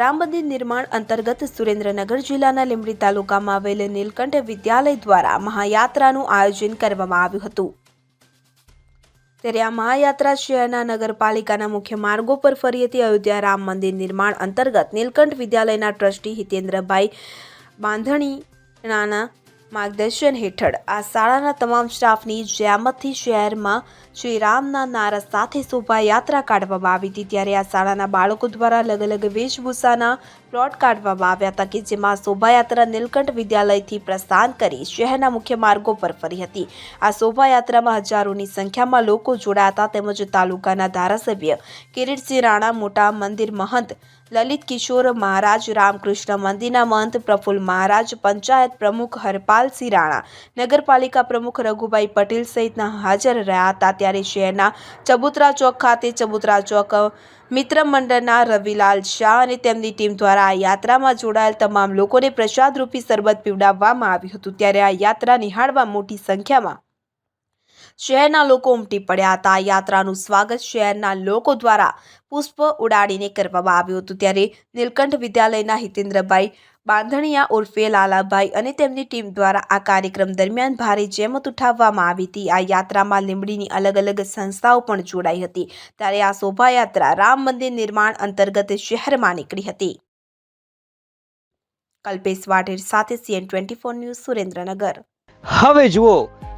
રામ મંદિર નિર્માણ અંતર્ગત સુરેન્દ્રનગર જિલ્લાના લીંબડી તાલુકામાં આવેલ નીલકંઠ વિદ્યાલય દ્વારા મહાયાત્રાનું આયોજન કરવામાં આવ્યું હતું. ત્યારે આ મહાયાત્રા શહેરના નગરપાલિકાના મુખ્ય માર્ગો પર ફરી હતી. અયોધ્યા રામ મંદિર નિર્માણ અંતર્ગત નીલકંઠ વિદ્યાલયના ટ્રસ્ટી હિતેન્દ્રભાઈ બાંધણીનાના માર્ગદર્શન હેઠળ આ શાળાના તમામ સ્ટાફની જ્યામતથી શહેરમાં શ્રી રામના નારા સાથે શોભાયાત્રા કાઢવામાં આવી હતી. ત્યારે આ શાળાના બાળકો દ્વારા અલગ અલગ વેશભૂષાના પ્લોટ કાઢવામાં આવ્યા હતા કે જેમાં શોભાયાત્રા નીલકંઠ વિદ્યાલયથી પ્રસ્થાન કરી શહેરના મુખ્ય માર્ગો પર ફરી હતી. આ શોભાયાત્રામાં હજારોની સંખ્યામાં લોકો જોડાયા હતા તેમજ તાલુકાના ધારાસભ્ય કિરીટસિંહ રાણા, મોટા મંદિર મહંત લલિત કિશોર મહારાજ રામકૃષ્ણ મંદિરના મહંત પ્રફુલ્લ મહારાજ, પંચાયત પ્રમુખ હરપાલસિંહ રાણા, નગરપાલિકા પ્રમુખ રઘુભાઈ પટેલ સહિતના હાજર રહ્યા હતા. ત્યારે શહેરના ચબુતરા ચોક ખાતે ચબુતરા ચોક મિત્ર મંડળના રવિલાલ શાહ અને તેમની ટીમ દ્વારા આ યાત્રામાં જોડાયેલ તમામ લોકોને પ્રસાદરૂપી શરબત પીવડાવવામાં આવ્યું હતું. ત્યારે આ યાત્રા નિહાળવા મોટી સંખ્યામાં શહેરના લોકો ઉમટી પડ્યા હતા. યાત્રાનું સ્વાગત શહેરના લોકો દ્વારા પુષ્પ ઉડાડીને કરવામાં આવ્યું હતું. ત્યારે નીલકંઠ વિદ્યાલયના હિતેન્દ્રભાઈ બાંધણિયા ઉર્ફે લાલાભાઈ અને તેમની ટીમ દ્વારા આ કાર્યક્રમ દરમિયાન ભારે જેમત ઉઠાવવામાં આવી હતી. આ યાત્રામાં લીંબડીની અલગ અલગ સંસ્થાઓ પણ જોડાઈ હતી. ત્યારે આ શોભાયાત્રા રામ મંદિર નિર્માણ અંતર્ગત શહેરમાં નીકળી હતી. કલ્પેશ વાઢેર સાથે CN twenty four news Surendranagar. હવે જુઓ